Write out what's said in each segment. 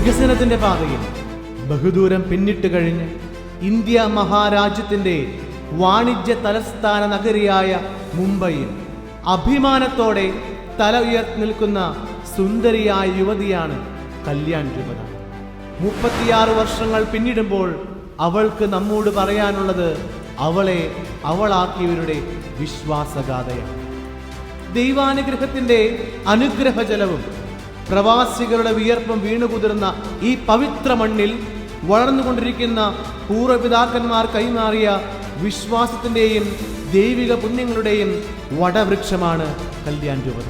വികസനത്തിന്റെ പാതയിൽ ബഹുദൂരം പിന്നിട്ട് കഴിഞ്ഞ് ഇന്ത്യ മഹാരാജ്യത്തിന്റെ വാണിജ്യ തലസ്ഥാന നഗരിയായ മുംബൈയിൽ അഭിമാനത്തോടെ തല ഉയർത്തി നിൽക്കുന്ന സുന്ദരിയായ യുവതിയാണ് കല്യാൺ രൂപത. മുപ്പത്തിയാറ് വർഷങ്ങൾ പിന്നിടുമ്പോൾ അവൾക്ക് നമ്മോട് പറയാനുള്ളത് അവളെ അവളാക്കിയവരുടെ വിശ്വാസഗാഥയാണ്. ദൈവാനുഗ്രഹത്തിന്റെ അനുഗ്രഹജലവും പ്രവാസികളുടെ വിയർപ്പം വീണുകുതിർന്ന ഈ പവിത്ര മണ്ണിൽ വളർന്നുകൊണ്ടിരിക്കുന്ന പൂർവപിതാക്കന്മാർ കൈമാറിയ വിശ്വാസത്തിന്റെയും ദൈവിക പുണ്യങ്ങളുടെയും വടവൃക്ഷമാണ് കല്യാൺ രൂപത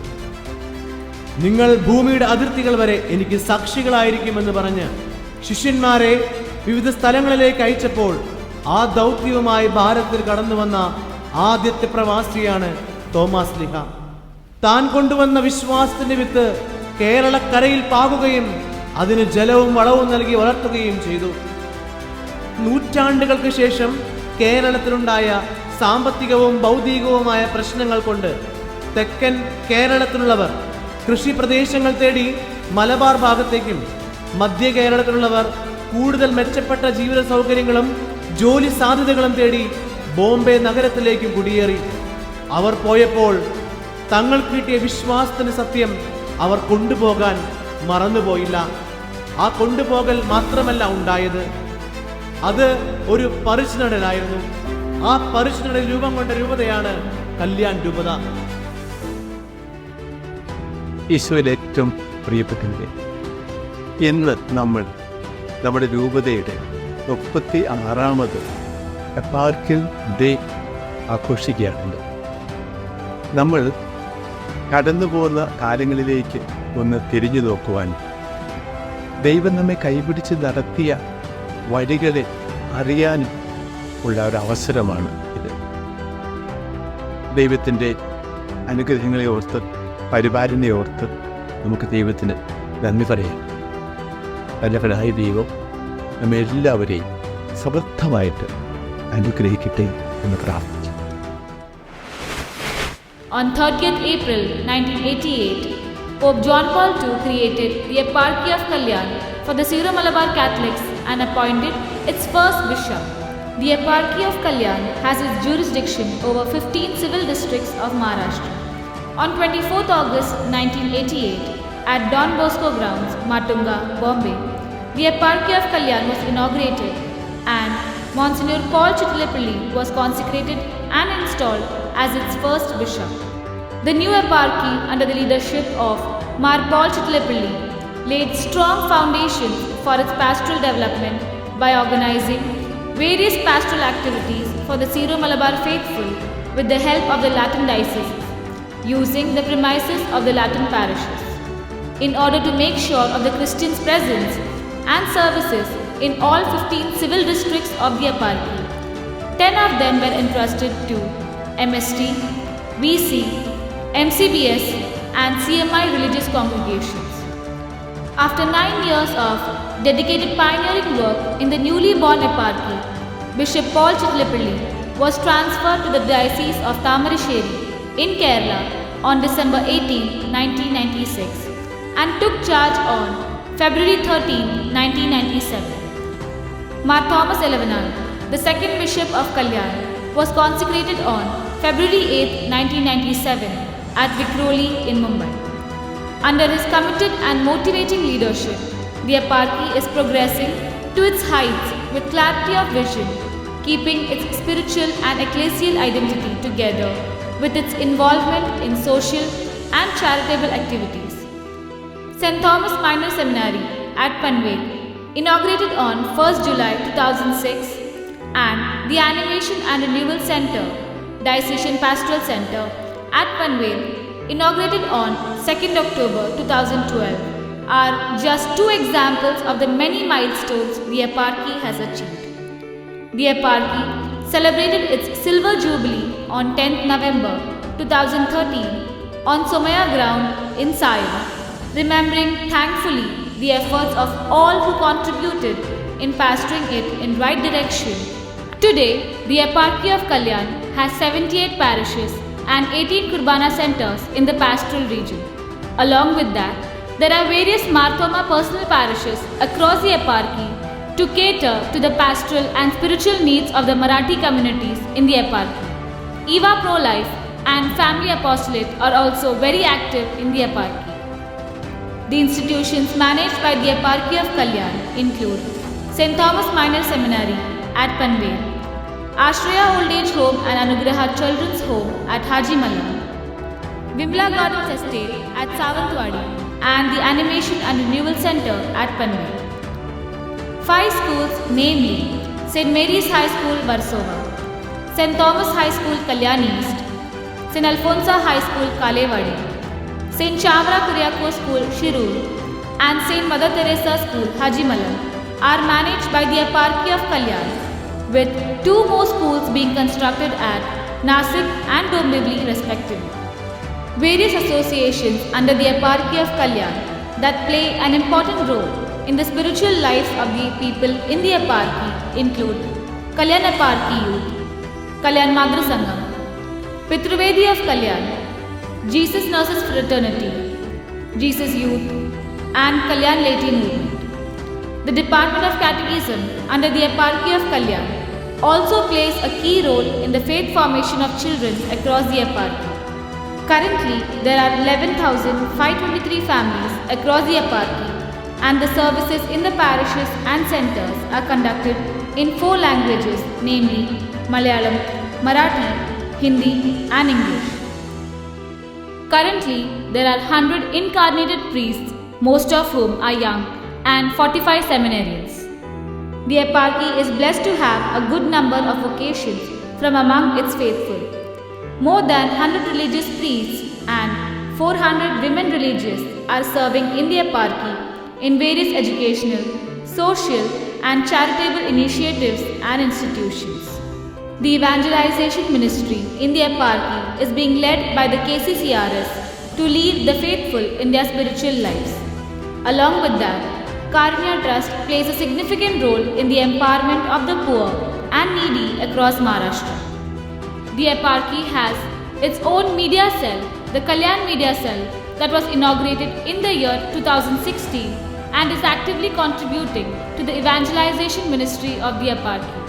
നിങ്ങൾ ഭൂമിയുടെ അതിർത്തികൾ വരെ എനിക്ക് സാക്ഷികളായിരിക്കുമെന്ന് പറഞ്ഞ് ശിഷ്യന്മാരെ വിവിധ സ്ഥലങ്ങളിലേക്ക് അയച്ചപ്പോൾ ആ ദൗത്യവുമായി ഭാരതത്തിൽ കടന്നു വന്ന ആദ്യത്തെ പ്രവാസിയാണ് തോമസ് ലിഹ. താൻ കൊണ്ടുവന്ന വിശ്വാസത്തിന്റെ വിത്ത് കേരളക്കരയിൽ പാകുകയും അതിന് ജലവും വളവും നൽകി വളർത്തുകയും ചെയ്തു. നൂറ്റാണ്ടുകൾക്ക് ശേഷം കേരളത്തിലുണ്ടായ സാമ്പത്തികവും ഭൗതികവുമായ പ്രശ്നങ്ങൾ കൊണ്ട് തെക്കൻ കേരളത്തിലുള്ളവർ കൃഷി പ്രദേശങ്ങൾ തേടി മലബാർ ഭാഗത്തേക്കും മധ്യ കേരളത്തിലുള്ളവർ കൂടുതൽ മെച്ചപ്പെട്ട ജീവിത സൗകര്യങ്ങളും ജോലി സാധ്യതകളും തേടി ബോംബെ നഗരത്തിലേക്കും കുടിയേറി. അവർ പോയപ്പോൾ തങ്ങൾ കിട്ടിയ വിശ്വാസത്തിന് സത്യം അവർ കൊണ്ടുപോകാൻ മറന്നുപോയില്ല. ആ കൊണ്ടുപോകൽ മാത്രമല്ല ഉണ്ടായത്. അത് ഒരു പരിശുനടനായിരുന്നു ആ പരിശുനടൽ രൂപം കൊണ്ട രൂപതയാണ് കല്യാൺ രൂപത. ഈശോയിൽ ഏറ്റവും പ്രിയപ്പെട്ടവരെ ഇന്ന് നമ്മൾ നമ്മുടെ രൂപതയുടെ മുപ്പത്തി ആറാമത് എപ്പാർക്കിൽ ഡേ ആഘോഷിക്കുകയാണല്ലോ നമ്മൾ കടന്നു പോകുന്ന കാലങ്ങളിലേക്ക് ഒന്ന് തിരിഞ്ഞു നോക്കുവാൻ. ദൈവം നമ്മെ കൈപിടിച്ച് നടത്തിയ വഴികളെ അറിയാനും ഉള്ള ഒരു അവസരമാണ് ഇത്. ദൈവത്തിന്റെ അനുഗ്രഹങ്ങളെ ഓർത്ത് പരിപാലനെ ഓർത്ത് നമുക്ക് ദൈവത്തിന് നന്ദി പറയാം. നല്ലവനായ ദൈവം നമ്മെല്ലാവരെയും സമൃദ്ധമായിട്ട് അനുഗ്രഹിക്കട്ടെ എന്ന് പ്രാർത്ഥിച്ചു. On 30th April 1988, Pope John Paul II created the Eparchy of Kalyan for the Syro-Malabar Catholics and appointed its first bishop. The Eparchy of Kalyan has its jurisdiction over 15 civil districts of Maharashtra. On 24th August 1988, at Don Bosco Grounds, Matunga, Bombay, the Eparchy of Kalyan was inaugurated and Monsignor Paul Chittilepalli was consecrated and installed as its first bishop. The new eparchy, under the leadership of Mar Paul Chittilepalli, laid strong foundations for its pastoral development by organizing various pastoral activities for the Syro-Malabar faithful with the help of the Latin diocese, using the premises of the Latin parishes in order to make sure of the Christians' presence and services in all 15 civil districts of the eparchy. Ten of them were entrusted to MST, VC, MCBS, and CMI religious congregations. After nine years of dedicated pioneering work in the newly born eparchy, Bishop Paul Chittilepalli was transferred to the Diocese of Tamarisheri in Kerala on December 18, 1996 and took charge on February 13, 1997. Mar Thomas Elevenal, the second bishop of Kalyan, was consecrated on February 8, 1997 at Vikroli in Mumbai. Under his committed and motivating leadership, the eparchy is progressing to its heights with clarity of vision, keeping its spiritual and ecclesial identity together with its involvement in social and charitable activities. St. Thomas Minor Seminary at Panvel, inaugurated on 1st July 2006, and the Animation and Renewal Center, Diocesan Pastoral Center at Panvel, inaugurated on 2nd October 2012, are just two examples of the many milestones the eparchy has achieved. The eparchy celebrated its silver jubilee on 10th November 2013 on Somaya ground in Sion, remembering thankfully the efforts of all who contributed in pastoring it in right direction. Today, the eparchy of Kalyan has 78 parishes and 18 Kurbana centers in the pastoral region. Along with that, there are various Marthoma personal parishes across the eparchy to cater to the pastoral and spiritual needs of the Marathi communities in the eparchy. Eva Pro Life and Family Apostolate are also very active in the eparchy. The institutions managed by the eparchy of Kalyan include St. Thomas Minor Seminary at Panvel, Ashraya Old Age Home and Anugraha Children's Home at Hajimala, Vimla Gardens Estate at Savantwadi, and the Animation and Renewal Center at Panvel. Five schools, namely St. Mary's High School, Varsova, St. Thomas High School, Kalyan East, St. Alfonsa High School, Kalewadi, St. Chavra Kuriako School, Shirur, and St. Mother Teresa School, Hajimalan, are managed by the eparchy of Kalyan, with two more schools being constructed at Nasik and Dombivli respectively. Various associations under the eparchy of Kalyan that play an important role in the spiritual life of the people in the eparchy include Kalyan Eparchy Youth, Kalyan Madra Sangam, Pitruvedi of Kalyan, Jesus Nurses Fraternity, Jesus Youth, and Kalyan Laity Movement. The Department of Catechism under the eparchy of Kalyan also plays a key role in the faith formation of children across the eparchy. Currently, there are 11,523 families across the eparchy, and the services in the parishes and centers are conducted in four languages, namely Malayalam, Marathi, Hindi, and English. Currently, there are 100 incarnated priests, most of whom are young, and 45 seminarians. The is blessed to have a good number of vocations from among its faithful. More than 100 religious priests and 400 women religious are serving in the in various educational, social, and charitable initiatives and institutions. The evangelization ministry in the eparchy is being led by the KCCRS to lead the faithful in their spiritual lives. Along with that, Karunya Trust plays a significant role in the empowerment of the poor and needy across Maharashtra. The eparchy has its own media cell, the Kalyan Media Cell, that was inaugurated in the year 2016 and is actively contributing to the evangelization ministry of the eparchy.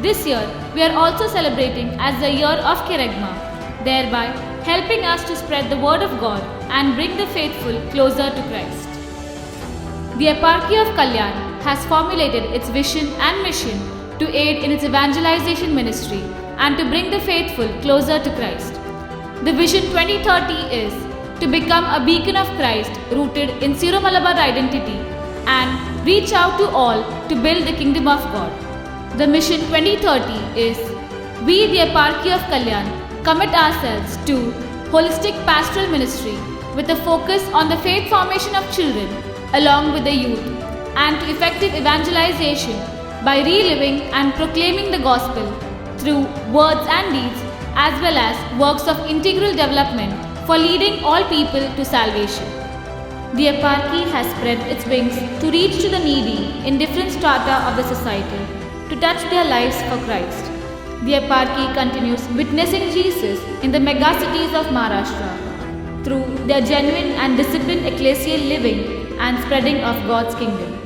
This year, we are also celebrating as the year of Kerygma, thereby helping us to spread the word of God and bring the faithful closer to Christ. The eparchy of Kalyan has formulated its vision and mission to aid in its evangelization ministry and to bring the faithful closer to Christ. The Vision 2030 is to become a beacon of Christ rooted in Syro Malabar identity and reach out to all to build the kingdom of God. The Mission 2030 is We, the eparchy of Kalyan, commit ourselves to holistic pastoral ministry with a focus on the faith formation of children along with the youth and to effective evangelization by reliving and proclaiming the gospel through words and deeds as well as works of integral development for leading all people to salvation. The eparchy has spread its wings to reach to the needy in different strata of the society to touch their lives for Christ. The eparchy continues witnessing Jesus in the megacities of Maharashtra through their genuine and disciplined ecclesial living and spreading of God's kingdom.